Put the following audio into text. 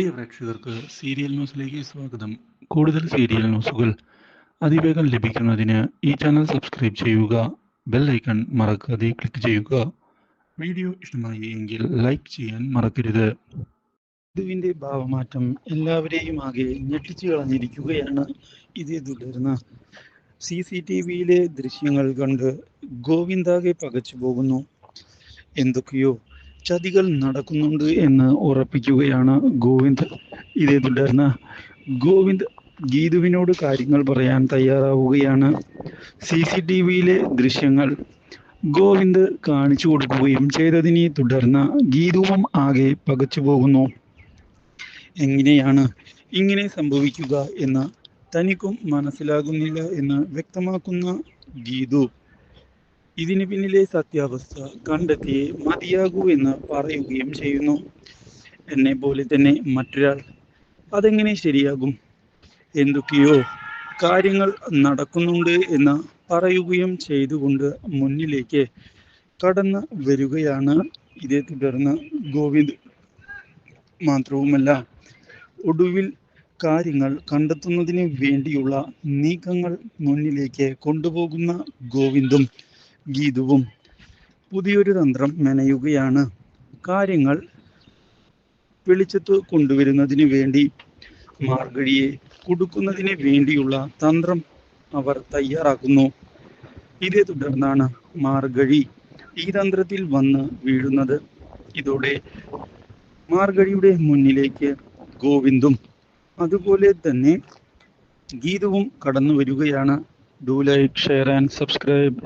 പ്രിയ പ്രേക്ഷകർക്ക് സീരിയൽ ന്യൂസിലേക്ക് സ്വാഗതം. കൂടുതൽ സീരിയൽ ന്യൂസുകൾ അതിവേഗം ലഭിക്കുന്നതിന് ഈ ചാനൽ സബ്സ്ക്രൈബ് ചെയ്യുക ബെൽ ഐക്കൺ മറക്കാതെ ക്ലിക്ക് ചെയ്യുക. വീഡിയോ ഇഷ്ടമായി എങ്കിൽ ലൈക്ക് ചെയ്യാൻ മറക്കരുത്. ഇതിന്റെ ഭാവമാറ്റം എല്ലാവരെയും ആകെ ഞെട്ടിച്ചു കളഞ്ഞിരിക്കുകയാണ്. ഇതേ തുടർന്ന് സി സി ടി വിയിലെ ദൃശ്യങ്ങൾ കണ്ട് ഗോവിന്ദാകെ പകച്ചു പോകുന്നു. എന്തൊക്കെയോ ചതികൾ നടക്കുന്നുണ്ട് എന്ന് ഉറപ്പിക്കുകയാണ് ഗോവിന്ദ്. ഇതേ തുടർന്ന് ഗോവിന്ദ് ഗീതുവിനോട് കാര്യങ്ങൾ പറയാൻ തയ്യാറാവുകയാണ്. സി സി ടി വിയിലെ ദൃശ്യങ്ങൾ ഗോവിന്ദ് കാണിച്ചു കൊടുക്കുകയും ചെയ്തതിനെ തുടർന്ന് ഗീതുവും ആകെ പകച്ചു പോകുന്നു. എങ്ങനെയാണ് ഇങ്ങനെ സംഭവിക്കുക എന്ന് തനിക്കും മനസ്സിലാകുന്നില്ല എന്ന് വ്യക്തമാക്കുന്ന ഗീതു. ഇതിന് പിന്നിലെ സത്യാവസ്ഥ കണ്ടെത്തിയേ മതിയാകൂ എന്ന് പറയുകയും ചെയ്യുന്നു. എന്നെ പോലെ തന്നെ മറ്റൊരാൾ അതെങ്ങനെ ശരിയാകും? എന്തൊക്കെയോ കാര്യങ്ങൾ നടക്കുന്നുണ്ട് എന്ന് പറയുകയും ചെയ്തുകൊണ്ട് മുന്നിലേക്ക് കടന്നു വരികയാണ്. ഇതേ തുടർന്ന് ഗോവിന്ദ് മാത്രവുമല്ല ഒടുവിൽ കാര്യങ്ങൾ കണ്ടെത്തുന്നതിന് വേണ്ടിയുള്ള നീക്കങ്ങൾ മുന്നിലേക്ക് കൊണ്ടുപോകുന്ന ഗോവിന്ദും ഗീതുവും പുതിയൊരു തന്ത്രം മെനയുകയാണ്. കാര്യങ്ങൾ വെളിച്ചത്ത് കൊണ്ടുവരുന്നതിന് വേണ്ടി മാർഗഴിയെ കൊടുക്കുന്നതിന് വേണ്ടിയുള്ള തന്ത്രം അവർ തയ്യാറാക്കുന്നു. ഇതേ തുടർന്നാണ് മാർഗഴി ഈ തന്ത്രത്തിൽ വന്ന് വീഴുന്നത്. ഇതോടെ മാർഗഴിയുടെ മുന്നിലേക്ക് ഗോവിന്ദും അതുപോലെ തന്നെ ഗീതവും കടന്നു വരികയാണ് do like share and subscribe.